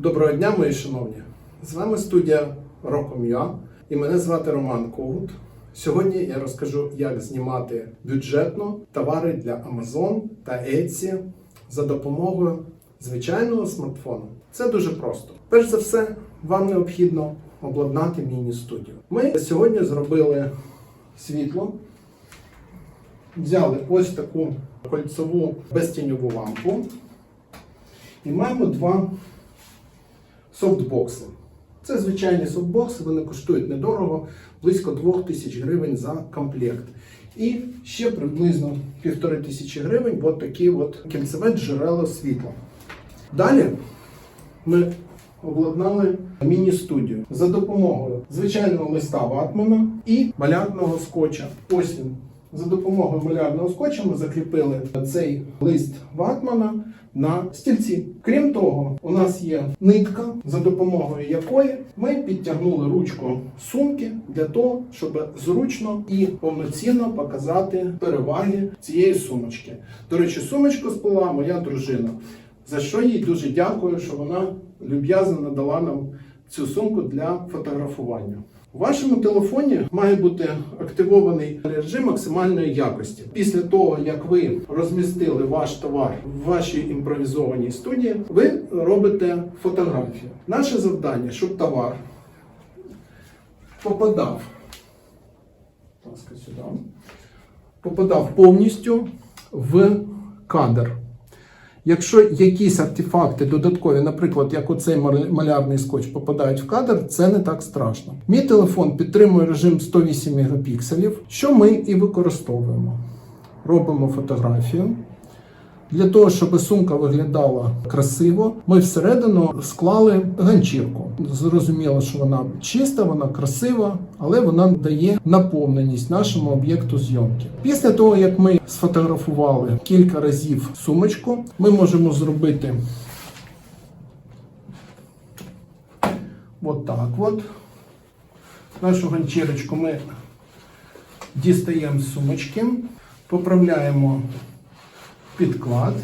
Доброго дня, мої шановні! З вами студія Роком.ua і мене звати Роман Когут. Сьогодні я розкажу, як знімати бюджетно товари для Amazon та Etsy за допомогою звичайного смартфону. Це дуже просто. Перш за все, вам необхідно обладнати міні-студію. Ми сьогодні зробили світло, взяли ось таку кольцову безтіньову лампу і маємо два софтбокси. Це звичайні софтбокси, вони коштують недорого, близько 2000 гривень за комплект. І ще приблизно півтори тисячі гривень от такі от кільцеве джерело світла. Далі ми обладнали міні-студію за допомогою звичайного листа ватмана і малярного скотча. Ось він. За допомогою малярного скотча ми закріпили цей лист ватмана на стільці. Крім того, у нас є нитка, за допомогою якої ми підтягнули ручку сумки для того, щоб зручно і повноцінно показати переваги цієї сумочки. До речі, сумочку сплела моя дружина. За що їй дуже дякую, що вона люб'язно надала нам цю сумку для фотографування. У вашому телефоні має бути активований режим максимальної якості. Після того, як ви розмістили ваш товар в вашій імпровізованій студії, ви робите фотографію. Наше завдання, щоб товар попадав, ласка, сюди, попадав повністю в кадр. Якщо якісь артефакти додаткові, наприклад, як оцей малярний скотч, попадають в кадр, це не так страшно. Мій телефон підтримує режим 108 мегапікселів, що ми і використовуємо. Робимо фотографію. Для того, щоб сумка виглядала красиво, ми всередину склали ганчірку. Зрозуміло, що вона чиста, вона красива, але вона дає наповненість нашому об'єкту зйомки. Після того, як ми сфотографували кілька разів сумочку, ми можемо зробити от так от. Нашу ганчірочку ми дістаємо з сумочки, поправляємо підклад,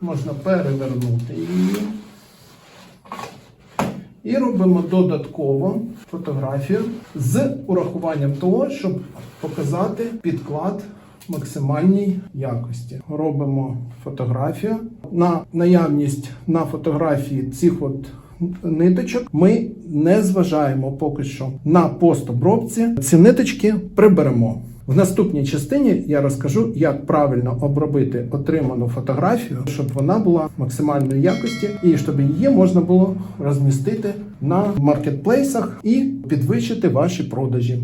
можна перевернути її. І робимо додатково фотографію з урахуванням того, щоб показати підклад максимальній якості. Робимо фотографію. На наявність на фотографії цих от ниточок ми не зважаємо поки що на постобробці. Ці ниточки приберемо. В наступній частині я розкажу, як правильно обробити отриману фотографію, щоб вона була максимальної якості і щоб її можна було розмістити на маркетплейсах і підвищити ваші продажі.